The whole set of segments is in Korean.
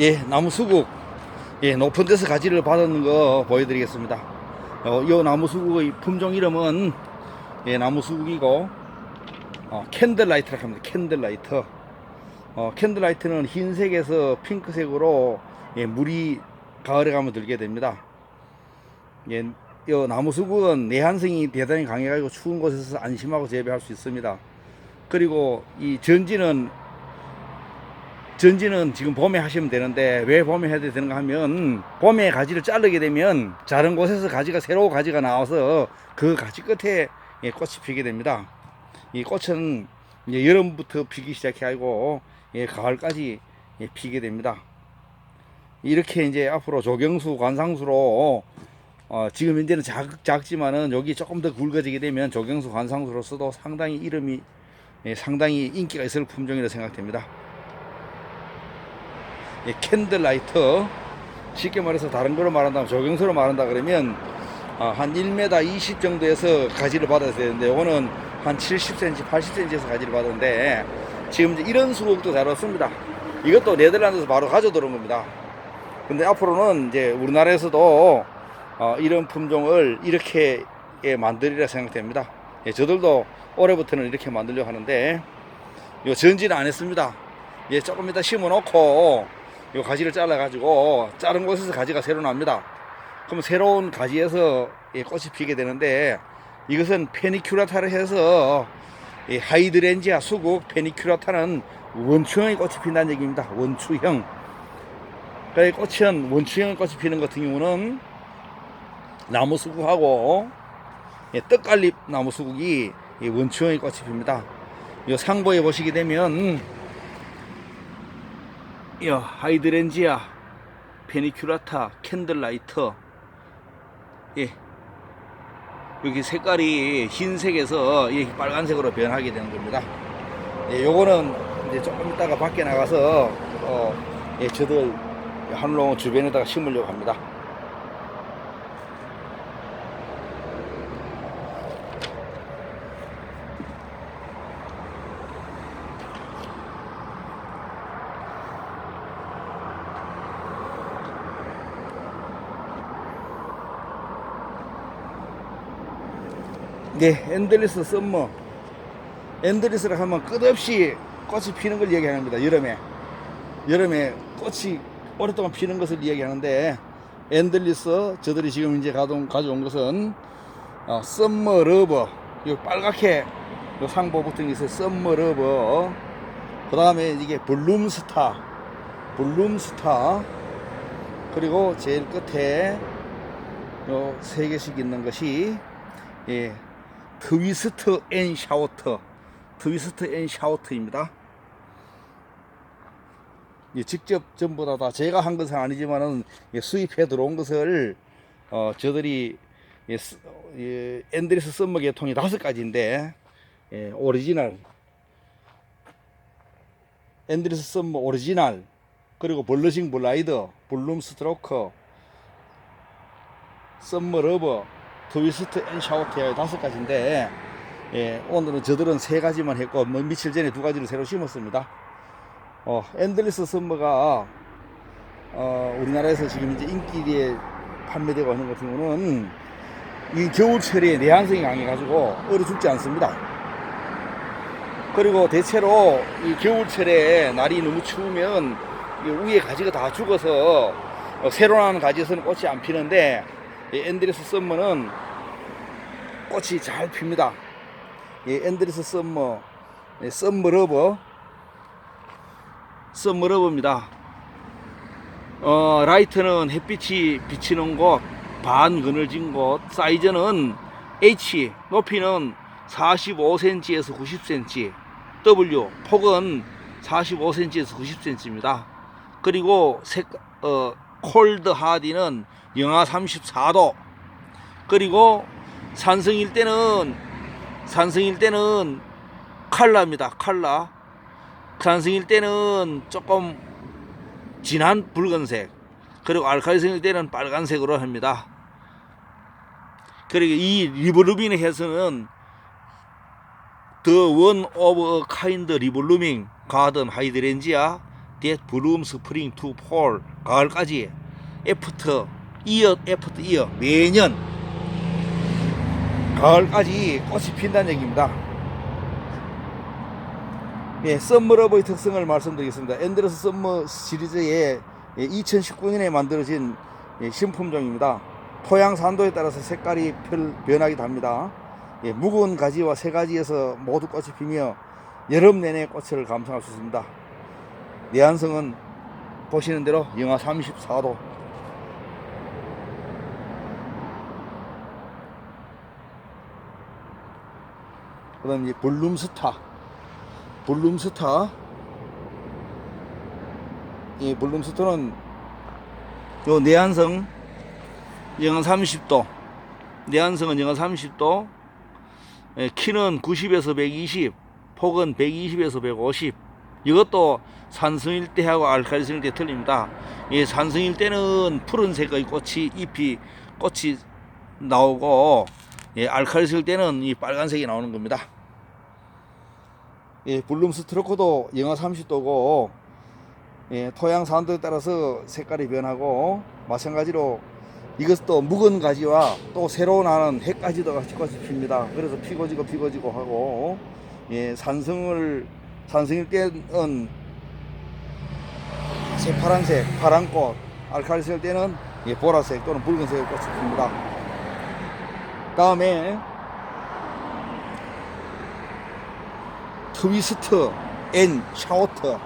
예, 나무 수국. 예, 높은 데서 가지를 받은 거 보여드리겠습니다. 어, 이 나무 수국의 품종 이름은 예, 나무 수국이고, 어, 캔들라이트라고 합니다. 캔들라이트. 어, 캔들라이트는 흰색에서 핑크색으로 예, 물이 가을에 가면 들게 됩니다. 예, 이 나무 수국은 내한성이 대단히 강해가지고 추운 곳에서 안심하고 재배할 수 있습니다. 그리고 이 전지는 전지는 지금 봄에 하시면 되는데 왜 봄에 해야 되는가 하면 봄에 가지를 자르게 되면 자른 곳에서 가지가 새로운 가지가 나와서 그 가지 끝에 예, 꽃이 피게 됩니다. 이 꽃은 여름부터 피기 시작해가지고 예, 가을까지 예, 피게 됩니다. 이렇게 이제 앞으로 조경수 관상수로 어, 지금 현재는 작, 작지만은 여기 조금 더 굵어지게 되면 조경수 관상수로서도 상당히 이름이 예, 상당히 인기가 있을 품종이라 생각됩니다. 예, 캔들 라이트 쉽게 말해서 다른 거로 말한다면 조경수로 말한다 그러면 어, 한 1m 20 정도에서 가지를 받아야 되는데 이거는 한 70cm, 80cm에서 가지를 받았는데 지금 이런 수국도 잘 왔습니다. 이것도 네덜란드에서 바로 가져들어온 겁니다. 근데 앞으로는 이제 우리나라에서도 어, 이런 품종을 이렇게 예, 만들리라 생각됩니다. 예, 저들도 올해부터는 이렇게 만들려고 하는데 요 전지는 안 했습니다. 예, 조금 이따 심어 놓고 요 가지를 잘라 가지고 자른 곳에서 가지가 새로 납니다. 그럼 새로운 가지에서 예, 꽃이 피게 되는데 이것은 페니큐라타를 해서 이 하이드렌지아 수국 페니큐라타는 원추형의 꽃이 핀다는 얘기입니다. 원추형. 그래 꽃은 원추형의 꽃이 피는 같은 경우는 나무 수국하고 예, 떡갈립 나무 수국이 이 원추형의 꽃이 핍니다. 이 상보에 보시게 되면 이 하이드렌지아 페니큐라타 캔들라이트 예 여기 색깔이 흰색에서 이 빨간색으로 변하게 되는 겁니다. 예, 요거는 이제 조금 있다가 밖에 나가서 어, 예, 저들 한롱 주변에다가 심으려고 합니다. 네, 엔들리스 썸머. 엔들리스를 하면 끝없이 꽃이 피는 걸 이야기합니다. 여름에. 여름에 꽃이 오랫동안 피는 것을 이야기하는데, 엔들리스, 저들이 지금 이제 가동, 가져온 것은, 어, 썸머 러버. 이 빨갛게 요 상보 붙은 게 있어요. 썸머 러버. 그 다음에 이게 블룸스타. 블룸스타. 그리고 제일 끝에 요 세 개씩 있는 것이, 예, 트위스트 앤 샤워터. 트위스트 앤 샤워터입니다. 예, 직접 전부 다, 다 제가 한 것은 아니지만은 예, 수입해 들어온 것을 어, 저들이 예, 스- 예, 앤드레스 썸머 계통이 다섯 가지인데 예, 오리지널. 앤드레스 썸머 오리지널. 그리고 벌러싱 블라이더 블룸 스트로커 썸머 러버 트위스트 앤 샤워트의 다섯 가지인데 예, 오늘은 저들은 세 가지만 했고 뭐 며칠 전에 두 가지를 새로 심었습니다. 어, 앤들리스 썸머가 어, 우리나라에서 지금 이제 인기에 판매되고 있는 같은 경우는 이 겨울철에 내한성이 강해가지고 얼어 죽지 않습니다. 그리고 대체로 이 겨울철에 날이 너무 추우면 이 위에 가지가 다 죽어서 어, 새로 나는 가지에서는 꽃이 안 피는데 이 앤드레스 썸머는 꽃이 잘 핍니다. 이 앤드레스 썸머, 이 썸머 러버, 썸머 러버입니다. 어, 라이트는 햇빛이 비치는 곳, 반 그늘진 곳, 사이즈는 H, 높이는 45cm에서 90cm, W, 폭은 45cm에서 90cm입니다. 그리고 색, 어, 콜드 하디는 영하 34도. 그리고 산성일 때는 산성일 때는 칼라입니다. 칼라. 산성일 때는 조금 진한 붉은색. 그리고 알칼리성일 때는 빨간색으로 합니다. 그리고 이 리볼루밍에 해서는 The One of a Kind Revolving Garden Hydrangea 가을까지 애프터 이어 애프터 이어 매년 가을까지 꽃이 핀다는 얘기입니다. 예, 썸머러브의 특성을 말씀드리겠습니다. 앤드러스 썸머 시리즈의 2019년에 만들어진 예, 신품종입니다. 토양 산도에 따라서 색깔이 별- 변하기도 합니다. 예, 묵은 가지와 새 가지에서 모두 꽃이 피며 여름 내내 꽃을 감상할 수 있습니다. 내한성은 보시는 대로 영하 34도. 그 다음 이제 블룸스타. 블룸스타. 이 블룸스타는 요 내한성 영하 30도. 내한성은 영하 30도. 예, 키는 90에서 120, 폭은 120에서 150. 이것도 산성일 때하고 알칼리성일 때 틀립니다. 예, 산성일 때는 푸른색의 꽃이 잎이 꽃이 나오고 예, 알칼리성일 때는 이 빨간색이 나오는 겁니다. 예, 블룸 스트로크도 영하 30도고 예, 토양 산도에 따라서 색깔이 변하고 마찬가지로 이것도 묵은 가지와 또 새로 나는 햇가지도 같이 핍니다. 그래서 피고 지고 피고 지고 하고 예, 산성을 산성일 때는 새파란색, 파란꽃, 알칼리성일 때는 예, 보라색 또는 붉은색 꽃이 핍니다. 다음에 트위스트 앤 샤워터.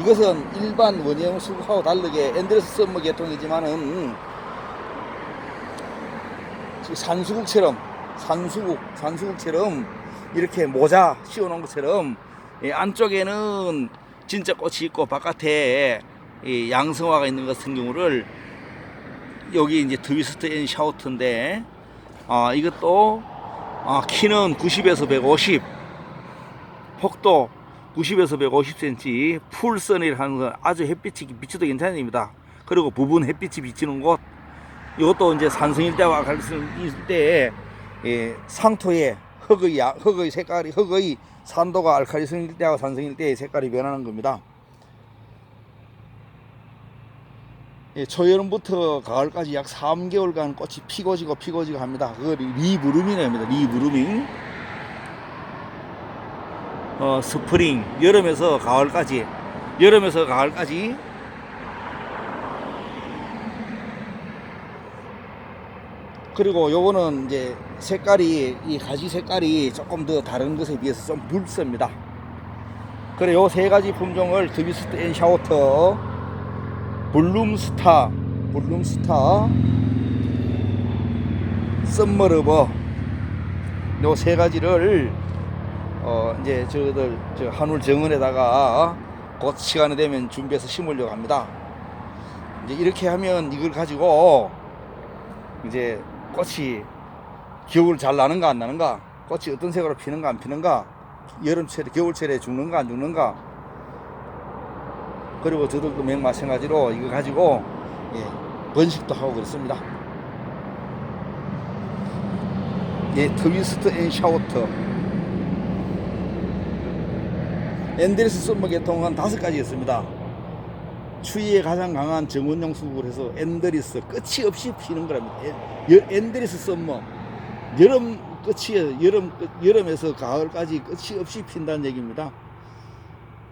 이것은 일반 원형 수국하고 다르게 앤드레스 썸머 계통이지만은 산수국처럼 산수국 산수국처럼 이렇게 모자 씌워놓은 것처럼 이 안쪽에는 진짜 꽃이 있고 바깥에 이 양성화가 있는 것 같은 경우를 여기 이제 트위스트 앤 샤우트인데 아 이것도 아 키는 90에서 150 폭도 90에서 150cm 풀선이라 하는 건 아주 햇빛이 비쳐도 괜찮은 입니다 그리고 부분 햇빛이 비치는 곳 이것도 이제 산성일 때와 갈성일 때에 예, 상토에 흙의 야, 흙의 색깔이 흙의 산도가 알칼리성일 때와 산성일 때의 색깔이 변하는 겁니다. 예, 초여름부터 가을까지 약 3개월간 꽃이 피고 지고 피고 지고 합니다. 그걸 리브루밍입니다. 리브루밍. 어, 스프링 여름에서 가을까지 여름에서 가을까지 그리고 요거는 이제 색깔이 이 가지 색깔이 조금 더 다른 것에 비해서 좀 붉습니다. 그래 요 세 가지 품종을 드비스트 앤 샤워터, 블룸스타, 블룸스타, 썸머러버 요 세 가지를 어 이제 저들 저 한울 정원에다가 곧 시간이 되면 준비해서 심으려고 합니다. 이제 이렇게 하면 이걸 가지고 이제 꽃이 겨울 잘 나는가 안 나는가 꽃이 어떤 색으로 피는가 안 피는가 여름철에 겨울철에 죽는가 안 죽는가. 그리고 저들도 맹 마찬가지로 이거 가지고 예, 번식도 하고 그렇습니다. 예, 트위스트 앤 샤워터 앤드레스 썸머 계통은 다섯 가지 있습니다 추위에 가장 강한 정원용 수국을 해서 앤드리스 끝이 없이 피는 거랍니다. 앤드리스 썸머 여름 끝이 여름 끝- 여름에서 가을까지 끝이 없이 핀다는 얘기입니다.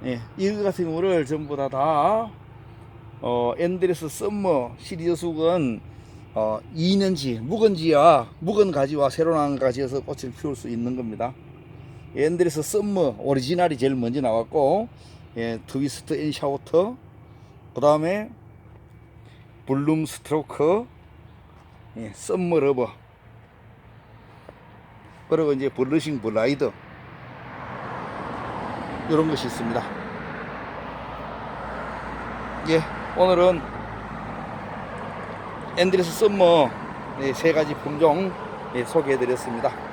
예, 이거 같은 경우를 전부 다 다 어, 앤드레스 썸머 시리즈 수국은 어, 2년지 묵은지와 묵은 가지와 새로 난 가지에서 꽃을 피울 수 있는 겁니다. 앤드레스 썸머 오리지널이 제일 먼저 나왔고 예, 트위스트 앤 샤워터 그 다음에 블룸 스트로크 예, 썸머 러버. 그리고 이제 블러싱 블라이더. 이런 것이 있습니다. 예 오늘은 앤드레스 썸머 예, 세 가지 품종 예, 소개해 드렸습니다